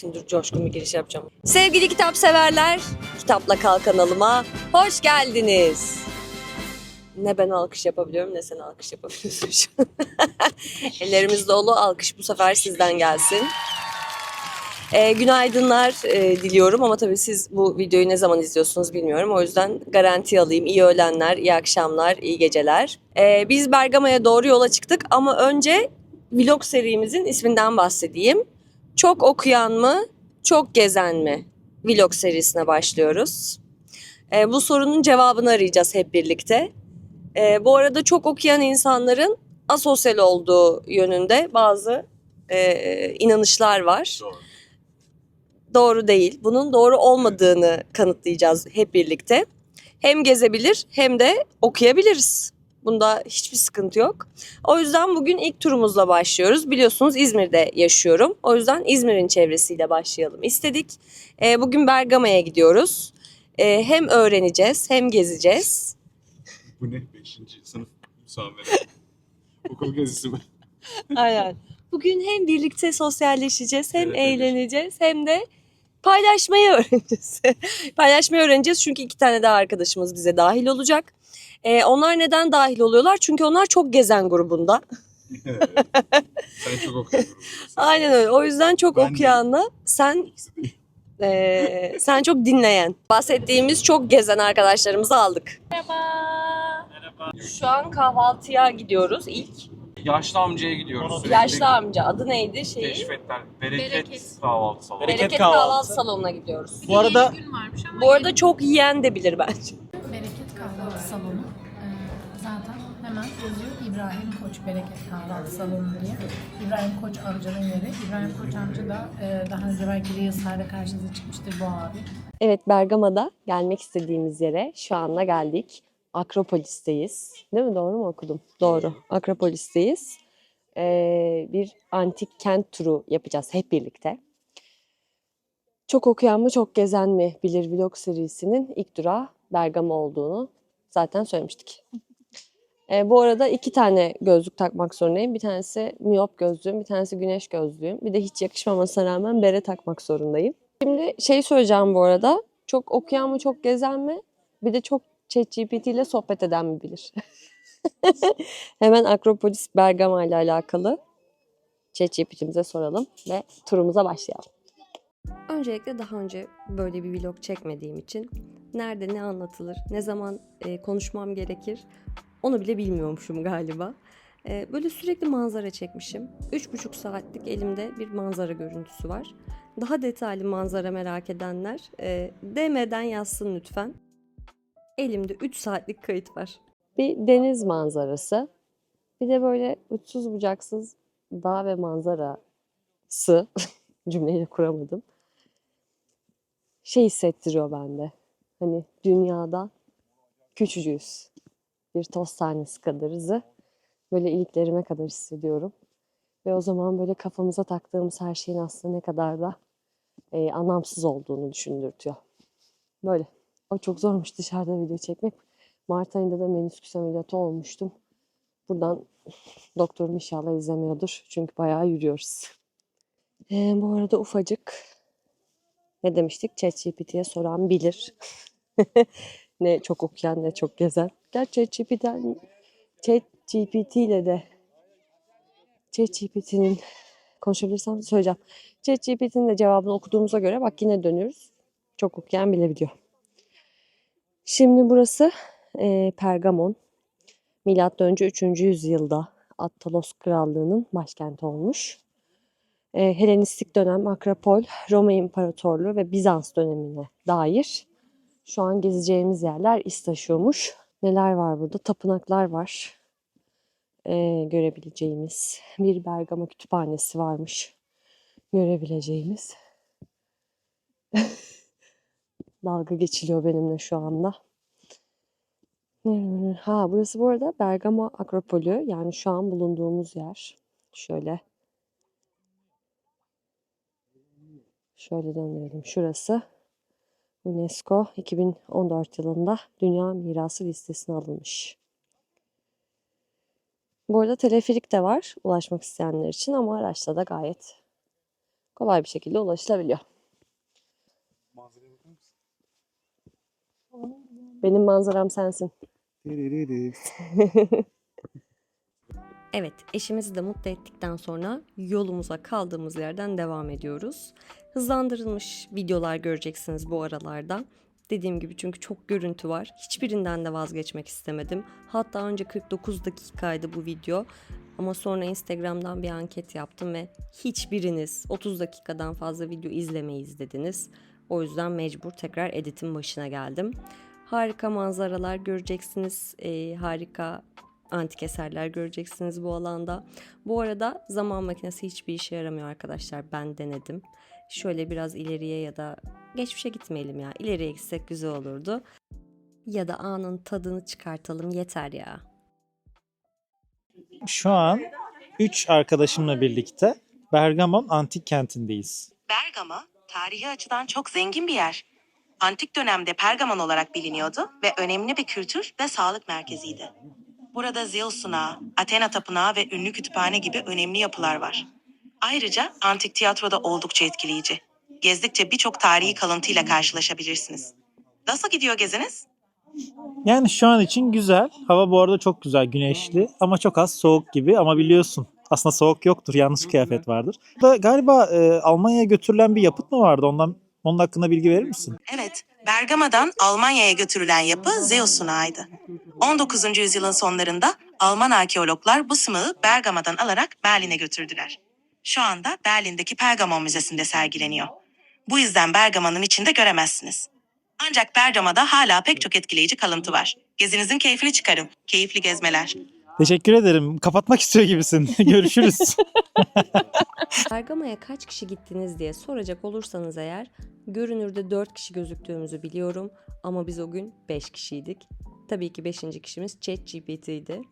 Şimdi dur coşkun bir giriş yapacağım. Sevgili kitap severler, Kitapla Kal kanalıma hoş geldiniz. Ne ben alkış yapabiliyorum ne sen alkış yapabiliyorsun şu an. Ellerimiz dolu alkış bu sefer sizden gelsin. Ee, günaydınlar e, diliyorum ama tabii siz bu videoyu ne zaman izliyorsunuz bilmiyorum. O yüzden garanti alayım. İyi öğlenler, iyi akşamlar, iyi geceler. Ee, biz Bergama'ya doğru yola çıktık ama önce vlog serimizin isminden bahsedeyim. Çok okuyan mı, çok gezen mi? Vlog serisine başlıyoruz. Ee, bu sorunun cevabını arayacağız hep birlikte. Ee, bu arada çok okuyan insanların asosyal olduğu yönünde bazı e, inanışlar var. Doğru. Doğru değil. Bunun doğru olmadığını kanıtlayacağız hep birlikte. Hem gezebilir hem de okuyabiliriz. Bunda hiçbir sıkıntı yok. O yüzden bugün ilk turumuzla başlıyoruz. Biliyorsunuz İzmir'de yaşıyorum. O yüzden İzmir'in çevresiyle başlayalım istedik. Ee, bugün Bergama'ya gidiyoruz. Ee, hem öğreneceğiz hem gezeceğiz. Bu ne? Beşinci sınıf müsamere. Okul gezisi mi? Aynen. Bugün hem birlikte sosyalleşeceğiz, hem evet. eğleneceğiz, hem de paylaşmayı öğreneceğiz. paylaşmayı öğreneceğiz çünkü iki tane daha arkadaşımız bize dahil olacak. Ee, onlar neden dahil oluyorlar? Çünkü onlar çok gezen grubunda. Evet. Sen çok okuyorsun. Aynen öyle. O yüzden çok Ben de. okuyanla sen ee, sen çok dinleyen. Bahsettiğimiz çok gezen arkadaşlarımızı aldık. Şu an kahvaltıya gidiyoruz ilk. Yaşlı amcaya gidiyoruz. Yaşlı amca adı neydi şeyi? Keşfetler. Bereket, Bereket. kahvaltı salonu. Bereket, Bereket kahvaltı. kahvaltı. salonuna gidiyoruz. Bu arada gün varmış ama Bu arada çok yiyen de bilir bence. Bereket Kahvaltı Salonu hemen yazıyor İbrahim Koç Bereket Kahvaltı Salonu diye. İbrahim Koç amcanın yeri. İbrahim Koç amca da e, daha önce belki Reels'larda karşınıza çıkmıştır bu abi. Evet Bergama'da gelmek istediğimiz yere şu anda geldik. Akropolis'teyiz. Değil mi? Doğru mu okudum? Doğru. Akropolis'teyiz. Ee, bir antik kent turu yapacağız hep birlikte. Çok okuyan mı çok gezen mi bilir vlog serisinin ilk durağı Bergama olduğunu zaten söylemiştik. Ee, bu arada iki tane gözlük takmak zorundayım. Bir tanesi miyop gözlüğüm, bir tanesi güneş gözlüğüm. Bir de hiç yakışmamasına rağmen bere takmak zorundayım. Şimdi şey söyleyeceğim bu arada. Çok okuyan mı çok gezen mi? Bir de çok ChatGPT ile sohbet eden mi bilir? Hemen Akropolis Bergama ile alakalı ChatGPT'mize soralım ve turumuza başlayalım. Öncelikle daha önce böyle bir vlog çekmediğim için nerede ne anlatılır, ne zaman e, konuşmam gerekir onu bile bilmiyormuşum galiba. E, böyle sürekli manzara çekmişim. Üç buçuk saatlik elimde bir manzara görüntüsü var. Daha detaylı manzara merak edenler e, DM'den yazsın lütfen. Elimde 3 saatlik kayıt var. Bir deniz manzarası. Bir de böyle uçsuz bucaksız dağ ve manzarası. Cümleyi kuramadım. Şey hissettiriyor bende. Hani dünyada küçücüğüz. Bir toz tanesi kadarızı. Böyle iliklerime kadar hissediyorum. Ve o zaman böyle kafamıza taktığımız her şeyin aslında ne kadar da e, anlamsız olduğunu düşündürtüyor. Böyle. O çok zormuş dışarıda video çekmek. Mart ayında da menisküs ameliyatı olmuştum. Buradan doktorum inşallah izlemiyordur. Çünkü bayağı yürüyoruz. E, bu arada ufacık ne demiştik? ChatGPT'ye soran bilir. ne çok okuyan ne çok gezen. Gerçi ChatGPT'den ChatGPT ile de ChatGPT'nin konuşabilirsem söyleyeceğim. ChatGPT'nin de cevabını okuduğumuza göre bak yine dönüyoruz. Çok okuyan bilebiliyor. Şimdi burası e, Pergamon. Milattan önce 3. yüzyılda Attalos Krallığı'nın başkenti olmuş. E, Helenistik dönem Akropol, Roma İmparatorluğu ve Bizans dönemine dair şu an gezeceğimiz yerler iz taşıyormuş. Neler var burada? Tapınaklar var. E, görebileceğimiz. Bir Bergama kütüphanesi varmış. Görebileceğimiz. Dalga geçiliyor benimle şu anda. Ha burası bu arada Bergama Akropolü yani şu an bulunduğumuz yer. Şöyle. Şöyle döndürelim. Şurası UNESCO 2014 yılında Dünya Mirası listesine alınmış. Bu arada teleferik de var ulaşmak isteyenler için ama araçla da gayet kolay bir şekilde ulaşılabiliyor. Manzaraya bakar mısın? Benim manzaram sensin. Evet, eşimizi de mutlu ettikten sonra yolumuza kaldığımız yerden devam ediyoruz. Hızlandırılmış videolar göreceksiniz bu aralarda. Dediğim gibi çünkü çok görüntü var. Hiçbirinden de vazgeçmek istemedim. Hatta önce 49 dakikaydı bu video. Ama sonra Instagram'dan bir anket yaptım ve hiçbiriniz 30 dakikadan fazla video izlemeyiz dediniz. O yüzden mecbur tekrar editin başına geldim. Harika manzaralar göreceksiniz. Ee, harika antik eserler göreceksiniz bu alanda. Bu arada zaman makinesi hiçbir işe yaramıyor arkadaşlar. Ben denedim. Şöyle biraz ileriye ya da geçmişe gitmeyelim ya. İleriye gitsek güzel olurdu. Ya da anın tadını çıkartalım yeter ya. Şu an 3 arkadaşımla birlikte Bergamon Antik Kenti'ndeyiz. Bergama, tarihi açıdan çok zengin bir yer. Antik dönemde Pergamon olarak biliniyordu ve önemli bir kültür ve sağlık merkeziydi. Burada Zeus sunağı, Athena tapınağı ve ünlü kütüphane gibi önemli yapılar var. Ayrıca antik tiyatroda oldukça etkileyici. Gezdikçe birçok tarihi kalıntıyla karşılaşabilirsiniz. Nasıl gidiyor geziniz? Yani şu an için güzel. Hava bu arada çok güzel, güneşli ama çok az soğuk gibi ama biliyorsun aslında soğuk yoktur, yanlış kıyafet vardır. Da galiba e, Almanya'ya götürülen bir yapıt mı vardı? Ondan onun hakkında bilgi verir misin? Evet, Bergama'dan Almanya'ya götürülen yapı Zeus sunağıydı. 19. yüzyılın sonlarında Alman arkeologlar bu sımağı Bergama'dan alarak Berlin'e götürdüler. Şu anda Berlin'deki Pergamon Müzesi'nde sergileniyor. Bu yüzden Bergama'nın içinde göremezsiniz. Ancak Bergama'da hala pek çok etkileyici kalıntı var. Gezinizin keyfini çıkarın. Keyifli gezmeler. Teşekkür ederim. Kapatmak istiyor gibisin. Görüşürüz. Bergama'ya kaç kişi gittiniz diye soracak olursanız eğer görünürde 4 kişi gözüktüğümüzü biliyorum ama biz o gün 5 kişiydik. Tabii ki 5. kişimiz ChatGPT'ydi.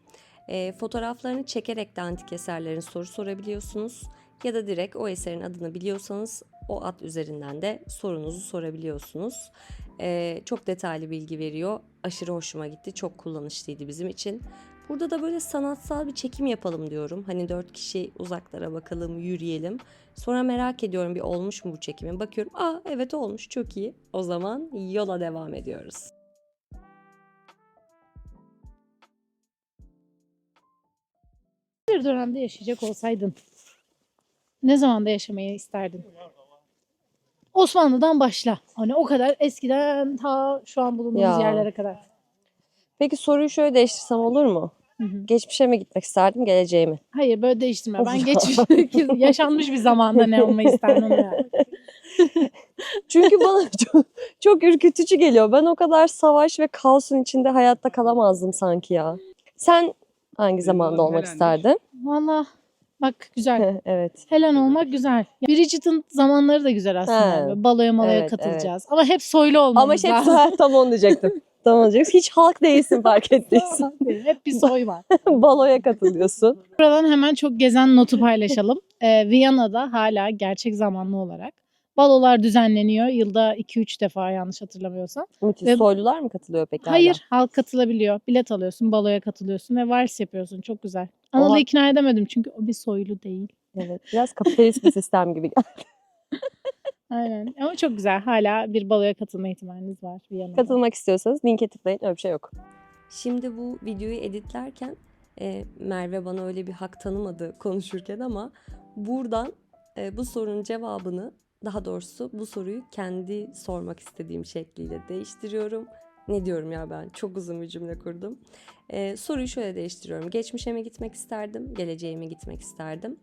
E, fotoğraflarını çekerek de antik eserlerin soru sorabiliyorsunuz ya da direkt o eserin adını biliyorsanız o ad üzerinden de sorunuzu sorabiliyorsunuz. E, çok detaylı bilgi veriyor. Aşırı hoşuma gitti. Çok kullanışlıydı bizim için. Burada da böyle sanatsal bir çekim yapalım diyorum. Hani dört kişi uzaklara bakalım, yürüyelim. Sonra merak ediyorum bir olmuş mu bu çekimin. Bakıyorum, aa evet olmuş, çok iyi. O zaman yola devam ediyoruz. Bir dönemde yaşayacak olsaydın ne zamanda yaşamayı isterdin? Osmanlı'dan başla. Hani o kadar eskiden ta şu an bulunduğumuz Ya. yerlere kadar. Peki soruyu şöyle değiştirsem olur mu? Hı hı. Geçmişe mi gitmek isterdim, geleceğe mi? Hayır böyle değiştirme. Ben geçmiş yaşanmış bir zamanda ne olmayı isterdim onu yani. Çünkü bana çok, çok ürkütücü geliyor. Ben o kadar savaş ve kaosun içinde hayatta kalamazdım sanki ya. Sen hangi zamanda olmak isterdin? Valla bak güzel. evet. Helen olmak güzel. Bridget'ın zamanları da güzel aslında. He. Böyle Baloya malaya Evet, katılacağız. Ama hep soylu olmamız Ama şey lazım. tam onu diyecektim. tam onu diyecektim. Hiç halk değilsin fark ettiysen. hep bir soy var. Baloya katılıyorsun. Buradan hemen çok gezen notu paylaşalım. Ee, Viyana'da hala gerçek zamanlı olarak balolar düzenleniyor. Yılda 2-3 defa yanlış hatırlamıyorsam. Müthiş. Ve- Soylular mı katılıyor peki hala? Hayır halk katılabiliyor. Bilet alıyorsun, baloya katılıyorsun ve vals yapıyorsun. Çok güzel. Anıl'ı ikna edemedim çünkü o bir soylu değil. Evet. Biraz kapitalist bir sistem gibi. Aynen. Ama çok güzel. Hala bir baloya katılma ihtimaliniz var Viyana'da. Katılmak istiyorsanız linke tıklayın. Öyle bir şey yok. Şimdi bu videoyu editlerken e, Merve bana öyle bir hak tanımadı konuşurken ama buradan e, bu sorunun cevabını daha doğrusu bu soruyu kendi sormak istediğim şekliyle değiştiriyorum. Ne diyorum ya ben çok uzun bir cümle kurdum. E, soruyu şöyle değiştiriyorum. Geçmişe mi gitmek isterdim, geleceğe mi gitmek isterdim?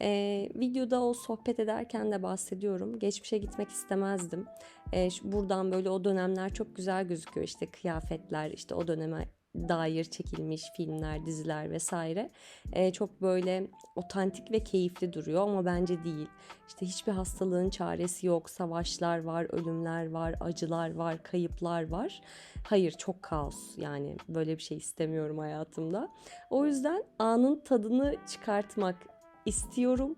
E, videoda o sohbet ederken de bahsediyorum. Geçmişe gitmek istemezdim. E, şu- buradan böyle o dönemler çok güzel gözüküyor. İşte kıyafetler, işte o döneme dair çekilmiş filmler, diziler vesaire. E, çok böyle otantik ve keyifli duruyor ama bence değil. İşte hiçbir hastalığın çaresi yok. Savaşlar var, ölümler var, acılar var, kayıplar var. Hayır çok kaos yani böyle bir şey istemiyorum hayatımda. O yüzden anın tadını çıkartmak istiyorum.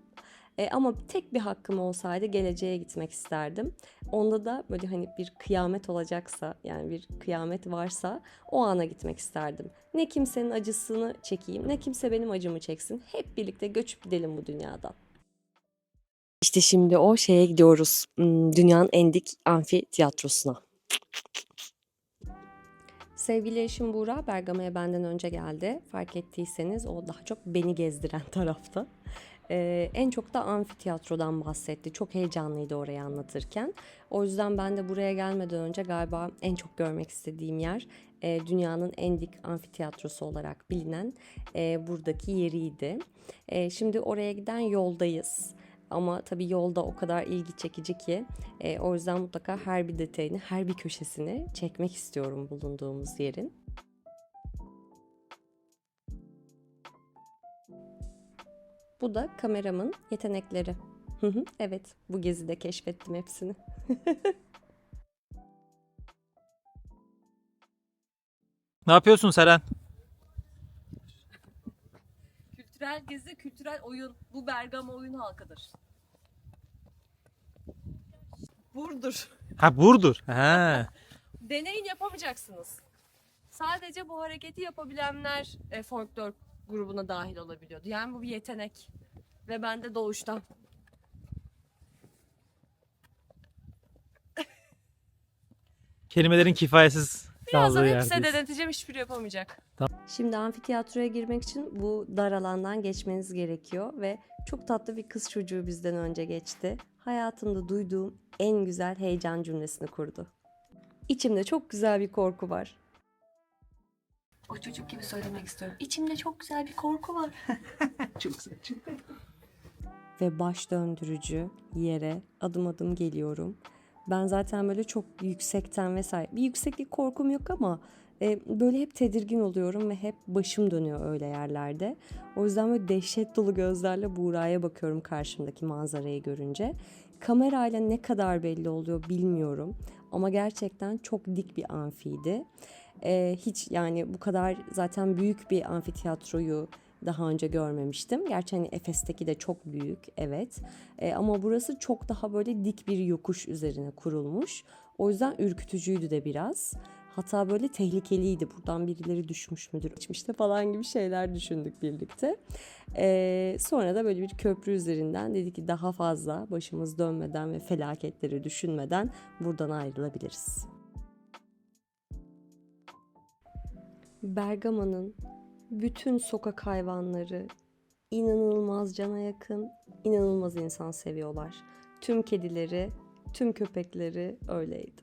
E, ama tek bir hakkım olsaydı geleceğe gitmek isterdim. Onda da böyle hani bir kıyamet olacaksa yani bir kıyamet varsa o ana gitmek isterdim. Ne kimsenin acısını çekeyim ne kimse benim acımı çeksin. Hep birlikte göçüp gidelim bu dünyadan. İşte şimdi o şeye gidiyoruz. Hmm, Dünyanın en dik amfi tiyatrosuna. Sevgili eşim Buğra Bergama'ya benden önce geldi. Fark ettiyseniz o daha çok beni gezdiren tarafta. Ee, en çok da amfiteyatrodan bahsetti. Çok heyecanlıydı orayı anlatırken. O yüzden ben de buraya gelmeden önce galiba en çok görmek istediğim yer e, dünyanın en dik amfiteyatrosu olarak bilinen e, buradaki yeriydi. E, şimdi oraya giden yoldayız. Ama tabii yolda o kadar ilgi çekici ki e, o yüzden mutlaka her bir detayını, her bir köşesini çekmek istiyorum bulunduğumuz yerin. Bu da kameramın yetenekleri. Evet, bu gezide keşfettim hepsini. Ne yapıyorsun Seren? Kültürel gezi, kültürel oyun. Bu Bergama oyun halkıdır. Burdur. Ha Burdur. Ha. Deneyin yapamayacaksınız. Sadece bu hareketi yapabilenler e, folklor grubuna dahil olabiliyordu. Yani bu bir yetenek. Ve ben de doğuştan. Kelimelerin kifayetsiz Birazdan hepsine deneteceğim hiçbiri yapamayacak. Şimdi amfiteyatroya girmek için bu dar alandan geçmeniz gerekiyor ve çok tatlı bir kız çocuğu bizden önce geçti. Hayatımda duyduğum en güzel heyecan cümlesini kurdu. İçimde çok güzel bir korku var. O çocuk gibi söylemek istiyorum. İçimde çok güzel bir korku var. Çok güzel. ve baş döndürücü yere adım adım geliyorum. Ben zaten böyle çok yüksekten vesaire bir yükseklik korkum yok ama e, böyle hep tedirgin oluyorum ve hep başım dönüyor öyle yerlerde. O yüzden böyle dehşet dolu gözlerle Buğra'ya bakıyorum karşımdaki manzarayı görünce. Kamerayla ne kadar belli oluyor bilmiyorum ama gerçekten çok dik bir amfiydi. E, hiç yani bu kadar zaten büyük bir amfiteyatroyu daha önce görmemiştim. Gerçi hani Efes'teki de çok büyük evet. E, ama burası çok daha böyle dik bir yokuş üzerine kurulmuş. O yüzden ürkütücüydü de biraz. Hatta böyle tehlikeliydi. Buradan birileri düşmüş müdür, içmişte falan gibi şeyler düşündük birlikte. E, sonra da böyle bir köprü üzerinden dedi ki daha fazla başımız dönmeden ve felaketleri düşünmeden buradan ayrılabiliriz. Bergama'nın bütün sokak hayvanları inanılmaz cana yakın, inanılmaz insan seviyorlar. Tüm kedileri, tüm köpekleri öyleydi.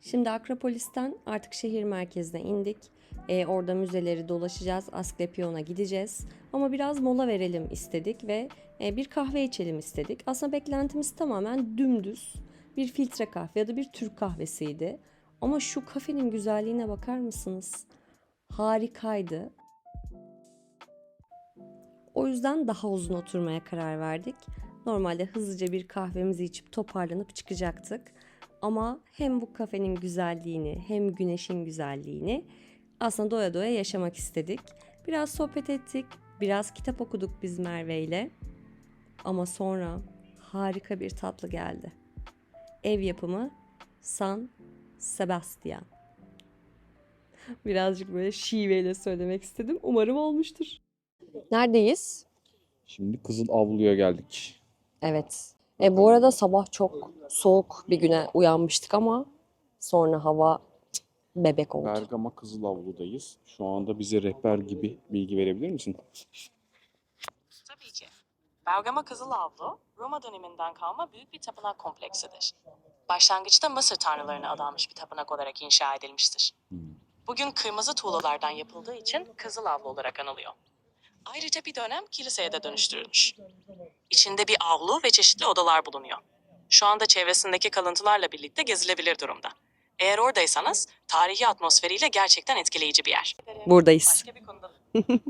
Şimdi Akropolis'ten artık şehir merkezine indik. Ee, orada müzeleri dolaşacağız. Asklepion'a gideceğiz. Ama biraz mola verelim istedik ve e, bir kahve içelim istedik. Aslında beklentimiz tamamen dümdüz bir filtre kahve ya da bir Türk kahvesiydi. Ama şu kafenin güzelliğine bakar mısınız? Harikaydı. O yüzden daha uzun oturmaya karar verdik. Normalde hızlıca bir kahvemizi içip toparlanıp çıkacaktık. Ama hem bu kafenin güzelliğini hem güneşin güzelliğini aslında doya doya yaşamak istedik. Biraz sohbet ettik, biraz kitap okuduk biz Merve ile. Ama sonra harika bir tatlı geldi. Ev yapımı San Sebastian. Birazcık böyle şiveyle söylemek istedim. Umarım olmuştur. Neredeyiz? Şimdi Kızıl Avlu'ya geldik. Evet. E, bu arada sabah çok soğuk bir güne uyanmıştık ama sonra hava cık, bebek oldu. Bergama Kızıl Avlu'dayız. Şu anda bize rehber gibi bilgi verebilir misin? Bergama Kızıl Avlu, Roma döneminden kalma büyük bir tapınak kompleksidir. Başlangıçta Mısır tanrılarına adanmış bir tapınak olarak inşa edilmiştir. Hmm. Bugün kırmızı tuğlalardan yapıldığı için Kızıl Avlu olarak anılıyor. Ayrıca bir dönem kiliseye de dönüştürülmüş. İçinde bir avlu ve çeşitli odalar bulunuyor. Şu anda çevresindeki kalıntılarla birlikte gezilebilir durumda. Eğer oradaysanız tarihi atmosferiyle gerçekten etkileyici bir yer. Buradayız. Başka bir konuda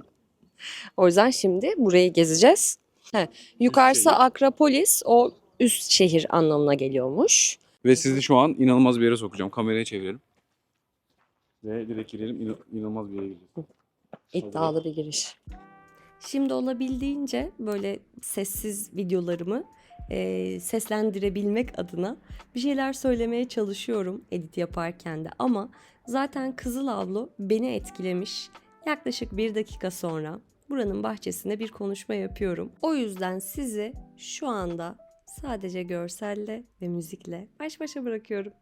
O yüzden şimdi burayı gezeceğiz. He, yukarısı şehir. Akropolis, o üst şehir anlamına geliyormuş. Ve sizi şu an inanılmaz bir yere sokacağım. Kamerayı çevirelim. Ve direkt girelim. İna- inanılmaz bir yere gireceğiz. İddialı bir giriş. Şimdi olabildiğince böyle sessiz videolarımı e, seslendirebilmek adına bir şeyler söylemeye çalışıyorum edit yaparken de ama zaten Kızıl Avlu beni etkilemiş. Yaklaşık bir dakika sonra buranın bahçesinde bir konuşma yapıyorum. O yüzden sizi şu anda sadece görselle ve müzikle baş başa bırakıyorum.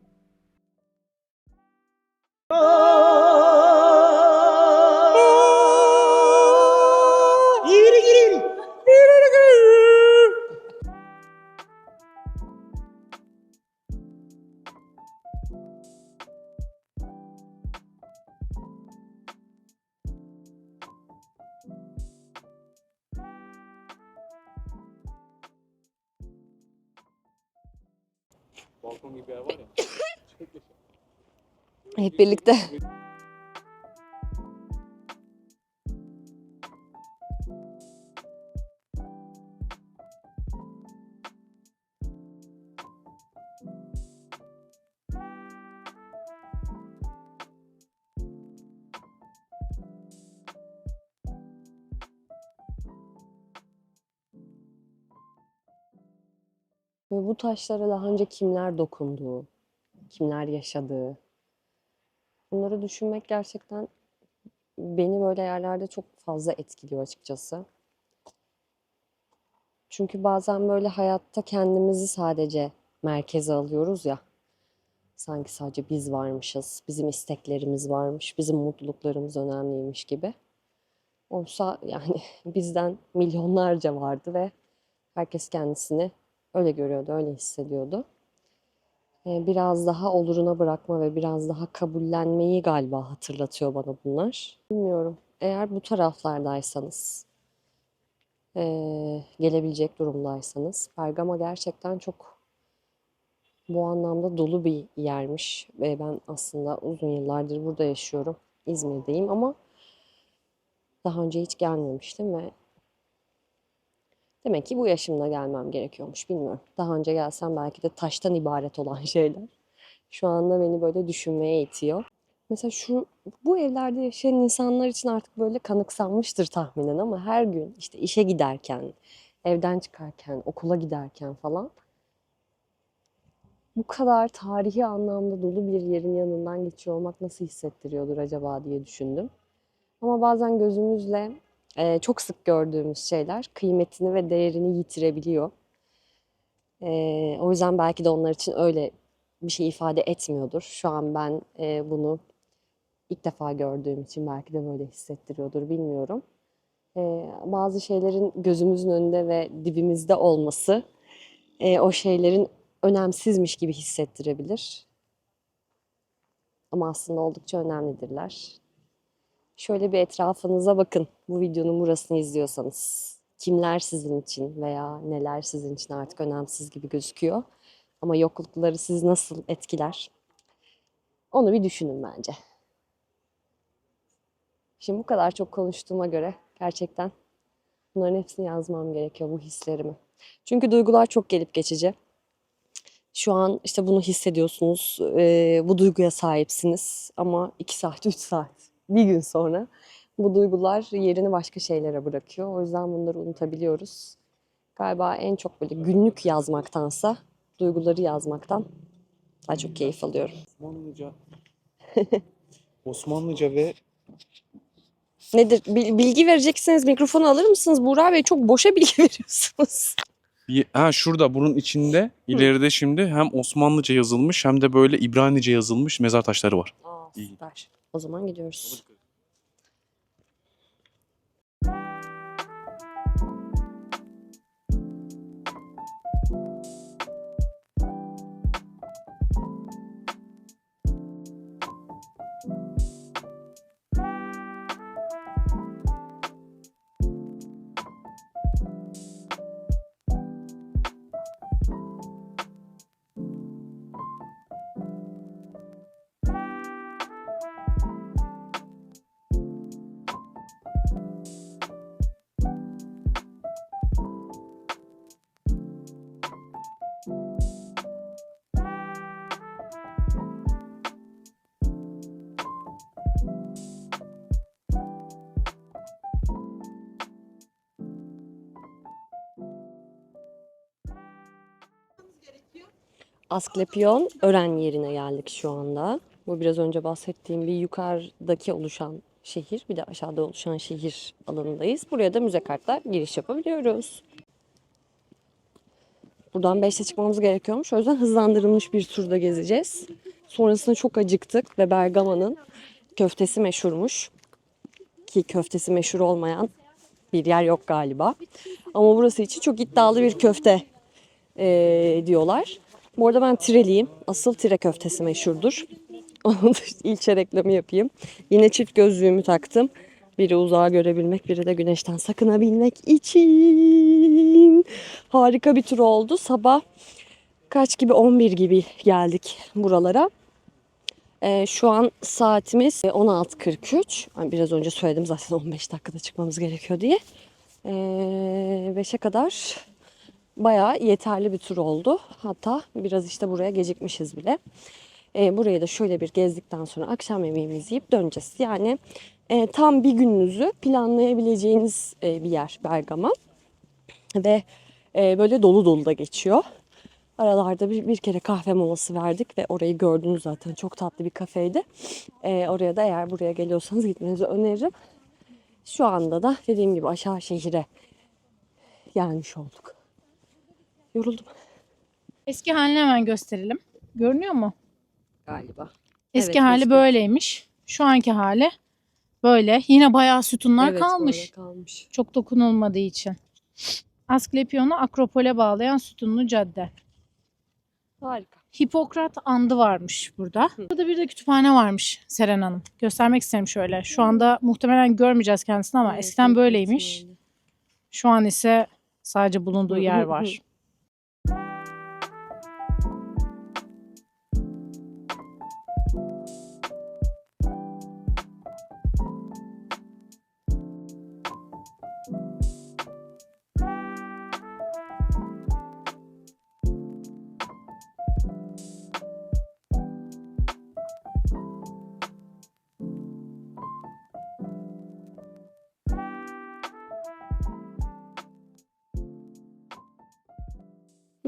Balkon gibi yer var ya. Hep birlikte. Taşlara daha önce kimler dokundu, kimler yaşadı, Bunları düşünmek gerçekten beni böyle yerlerde çok fazla etkiliyor açıkçası. Çünkü bazen böyle hayatta kendimizi sadece merkeze alıyoruz ya. Sanki sadece biz varmışız, bizim isteklerimiz varmış, bizim mutluluklarımız önemliymiş gibi. Oysa yani bizden milyonlarca vardı ve herkes kendisini öyle görüyordu, öyle hissediyordu e, biraz daha oluruna bırakma ve biraz daha kabullenmeyi galiba hatırlatıyor bana bunlar. Bilmiyorum. Eğer bu taraflardaysanız, e, gelebilecek durumdaysanız, Bergama gerçekten çok bu anlamda dolu bir yermiş. Ve ben aslında uzun yıllardır burada yaşıyorum. İzmir'deyim ama daha önce hiç gelmemiştim ve Demek ki bu yaşımda gelmem gerekiyormuş bilmiyorum. Daha önce gelsem belki de taştan ibaret olan şeyler. Şu anda beni böyle düşünmeye itiyor. Mesela şu bu evlerde yaşayan insanlar için artık böyle kanıksanmıştır tahminen ama her gün işte işe giderken, evden çıkarken, okula giderken falan bu kadar tarihi anlamda dolu bir yerin yanından geçiyor olmak nasıl hissettiriyordur acaba diye düşündüm. Ama bazen gözümüzle e, çok sık gördüğümüz şeyler kıymetini ve değerini yitirebiliyor. E, o yüzden belki de onlar için öyle bir şey ifade etmiyordur. Şu an ben e, bunu ilk defa gördüğüm için belki de böyle hissettiriyordur bilmiyorum. E, bazı şeylerin gözümüzün önünde ve dibimizde olması e, o şeylerin önemsizmiş gibi hissettirebilir. Ama aslında oldukça önemlidirler. Şöyle bir etrafınıza bakın bu videonun burasını izliyorsanız. Kimler sizin için veya neler sizin için artık önemsiz gibi gözüküyor. Ama yoklukları sizi nasıl etkiler? Onu bir düşünün bence. Şimdi bu kadar çok konuştuğuma göre gerçekten bunların hepsini yazmam gerekiyor bu hislerimi. Çünkü duygular çok gelip geçici. Şu an işte bunu hissediyorsunuz, bu duyguya sahipsiniz ama 2 saat, 3 saat, bir gün sonra bu duygular yerini başka şeylere bırakıyor. O yüzden bunları unutabiliyoruz. Galiba en çok böyle günlük yazmaktansa duyguları yazmaktan daha çok keyif alıyorum. Osmanlıca. Osmanlıca ve Nedir? Bil- Bilgi vereceksiniz. Mikrofonu alır mısınız? Buğra Bey çok boşa bilgi veriyorsunuz. Bir- ha şurada bunun içinde ileride şimdi hem Osmanlıca yazılmış hem de böyle İbranice yazılmış mezar taşları var. Aa, İyi. süper. O zaman gidiyoruz. Asklepion öğren yerine geldik şu anda. Bu biraz önce bahsettiğim bir yukarıdaki oluşan şehir bir de aşağıda oluşan şehir alanındayız. Buraya da müze kartla giriş yapabiliyoruz. Buradan 5'te çıkmamız gerekiyormuş. O yüzden hızlandırılmış bir turda gezeceğiz. Sonrasında çok acıktık ve Bergama'nın köftesi meşhurmuş. Ki köftesi meşhur olmayan bir yer yok galiba. Ama burası için çok iddialı bir köfte eee, diyorlar. Bu arada ben Tireliyim. Asıl Tire köftesi meşhurdur. Onu da ilçe reklamı yapayım. Yine çift gözlüğümü taktım. Biri uzağa görebilmek, biri de güneşten sakınabilmek için. Harika bir tur oldu. Sabah kaç gibi 11 gibi geldik buralara. Ee, şu an saatimiz 16.43. Yani biraz önce söyledim zaten 15 dakikada çıkmamız gerekiyor diye. Ee, 5'e kadar bayağı yeterli bir tur oldu. Hatta biraz işte buraya gecikmişiz bile. Ee, burayı da şöyle bir gezdikten sonra akşam yemeğimizi yiyip döneceğiz. Yani e, tam bir gününüzü planlayabileceğiniz e, bir yer Bergama. Ve e, böyle dolu dolu da geçiyor. Aralarda bir, bir kere kahve molası verdik ve orayı gördünüz zaten. Çok tatlı bir kafeydi. E, oraya da eğer buraya geliyorsanız gitmenizi öneririm. Şu anda da dediğim gibi aşağı şehire gelmiş olduk. Yoruldum Eski halini hemen gösterelim. Görünüyor mu? galiba. Eski Evet, hali eski. böyleymiş. Şu anki hali böyle. Yine bayağı sütunlar Evet, kalmış. böyle kalmış. Çok dokunulmadığı için. Asklepion'u Akropol'e bağlayan sütunlu cadde. Harika. Hipokrat andı varmış burada. Burada bir de kütüphane varmış Seren Hanım. Göstermek isterim şöyle. Şu anda muhtemelen görmeyeceğiz kendisini ama Evet, eskiden böyleymiş. Şu an ise sadece bulunduğu yer var.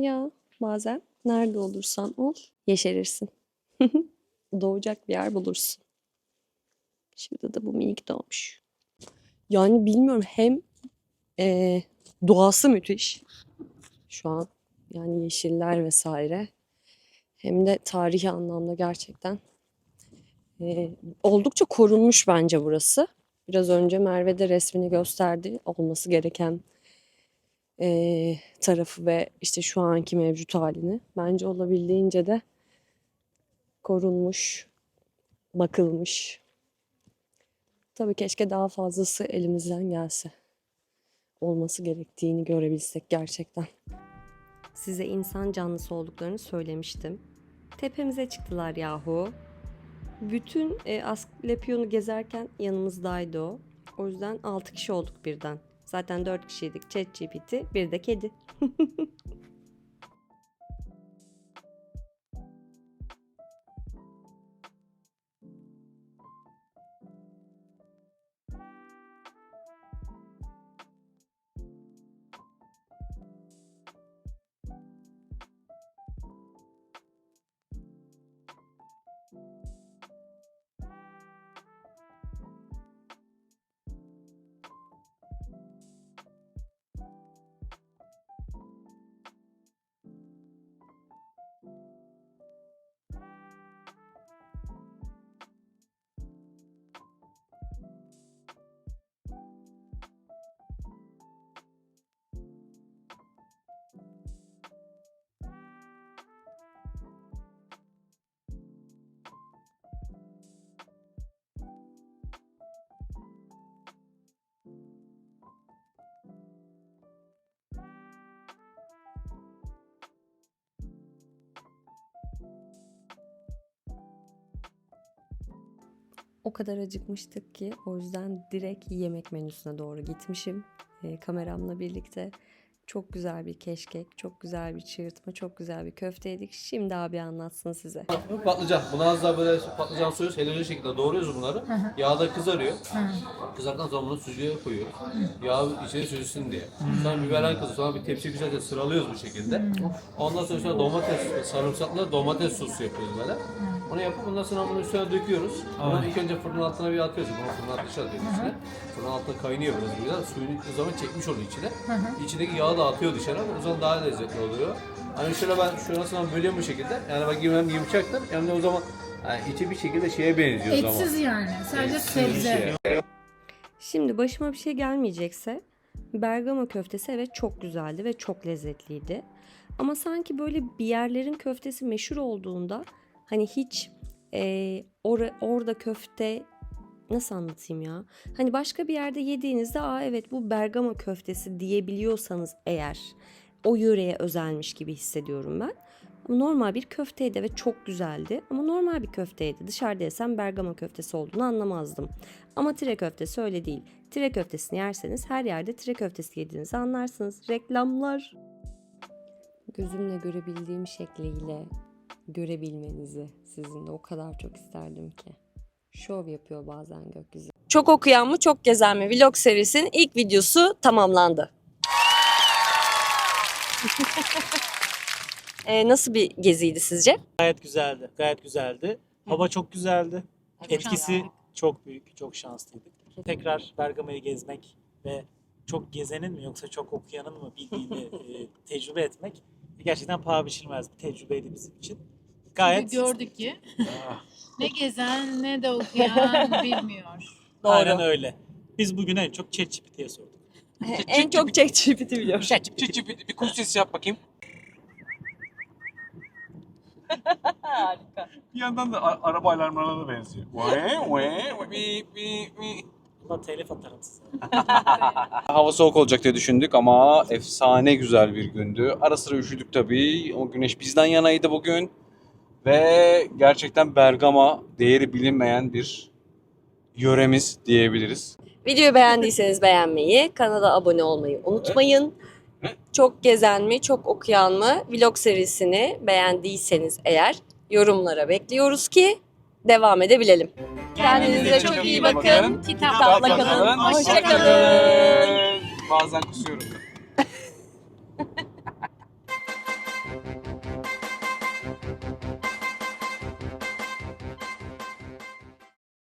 Ya bazen nerede olursan ol yeşerirsin. Doğacak bir yer bulursun. Şimdi de bu minik doğmuş. Yani bilmiyorum hem eee, doğası müthiş şu an. Yani yeşiller vesaire. Hem de tarihi anlamda gerçekten eee, oldukça korunmuş bence burası. Biraz önce Merve de resmini gösterdi. Olması gereken eee, tarafı ve işte şu anki mevcut halini. Bence olabildiğince de korunmuş, bakılmış. Tabii keşke daha fazlası elimizden gelse. Olması gerektiğini görebilsek gerçekten. Size insan canlısı olduklarını söylemiştim. Tepemize çıktılar yahu. Bütün e, Asklepion'u gezerken yanımızdaydı o. O yüzden 6 kişi olduk birden. Zaten 4 kişiydik. ChatGPT, bir de kedi. O kadar acıkmıştık ki o yüzden direkt yemek menüsüne doğru gitmişim. E, kameramla birlikte Çok güzel bir keşkek, çok güzel bir çığırtma, çok güzel bir köfte yedik. Şimdi abi anlatsın size. Bu patlıcan. Bunu az daha böyle patlıcan soyuyoruz. Helali şekilde doğruyoruz bunları. Yağda kızarıyor. Kızardıktan sonra bunu sucuğa koyuyoruz. Yağ içine süzülsün diye. Sonra biberler kızıyor. Sonra bir tepsi güzelce sıralıyoruz bu şekilde. Ondan sonra üstüne domates, sarımsaklı domates sosu yapıyoruz böyle. Onu yapıp ondan sonra bunu üstüne döküyoruz. Bunu ilk önce fırının altına bir atıyoruz. Bunu fırının altına atıyoruz içine. Fırının altında kaynıyor biraz. Suyunu o zaman çekmiş oluyor içine. İçindeki yağı da atıyor dışarı. O zaman daha lezzetli oluyor. Hani şöyle ben şurasından bölüyorum bu şekilde. Yani bak hem yumuşaktır hem de o zaman yani içi bir şekilde şeye benziyor o zaman. Etsiz yani. Sadece Etsiz bir sebze. şey. Şimdi başıma bir şey gelmeyecekse Bergama köftesi evet çok güzeldi ve çok lezzetliydi. Ama sanki böyle bir yerlerin köftesi meşhur olduğunda hani hiç eee, ora- orada köfte nasıl anlatayım ya? Hani başka bir yerde yediğinizde aa evet bu Bergama köftesi diyebiliyorsanız eğer o yöreye özelmiş gibi hissediyorum ben. Normal bir köfteydi ve çok güzeldi. Ama normal bir köfteydi. Dışarıda yesem Bergama köftesi olduğunu anlamazdım. Ama tire köftesi öyle değil. Tire köftesini yerseniz her yerde tire köftesi yediğinizi anlarsınız. Reklamlar. Gözümle görebildiğim şekliyle görebilmenizi sizin de o kadar çok isterdim ki. Şov yapıyor bazen gökyüzü. Çok okuyan mı çok gezen mi vlog serisinin ilk videosu tamamlandı. Ee, nasıl bir geziydi sizce? Gayet güzeldi. Gayet güzeldi. Hava çok güzeldi. Etkisi çok büyük. Çok şanslıydık. Tekrar Bergama'yı gezmek ve çok gezenin mi yoksa çok okuyanın mı bildiğini e, tecrübe etmek gerçekten paha biçilmez bir tecrübeydi bizim için. Gayet Gördük ki ne gezen ne de okuyan bilmiyor. Aynen öyle. Biz bugün en çok ChatGPT'ye sorduk. en çok ChatGPT biliyor. Çiçi çiçi bir, bir kuş sesi yap bakayım. Bir yandan da a- araba alarmlarına da benziyor. Buna telif atarım size. Hava soğuk olacak diye düşündük ama efsane güzel bir gündü. Ara sıra üşüdük tabii. O güneş bizden yanaydı bugün. Ve gerçekten Bergama değeri bilinmeyen bir yöremiz diyebiliriz. Videoyu beğendiyseniz beğenmeyi, kanala abone olmayı unutmayın. Çok gezen mi, çok okuyan mı vlog serisini beğendiyseniz eğer yorumlara bekliyoruz ki devam edebilelim. Kendinize çok iyi bakın. Kitapla kalın. Hoşçakalın. Bazen kusuyorum.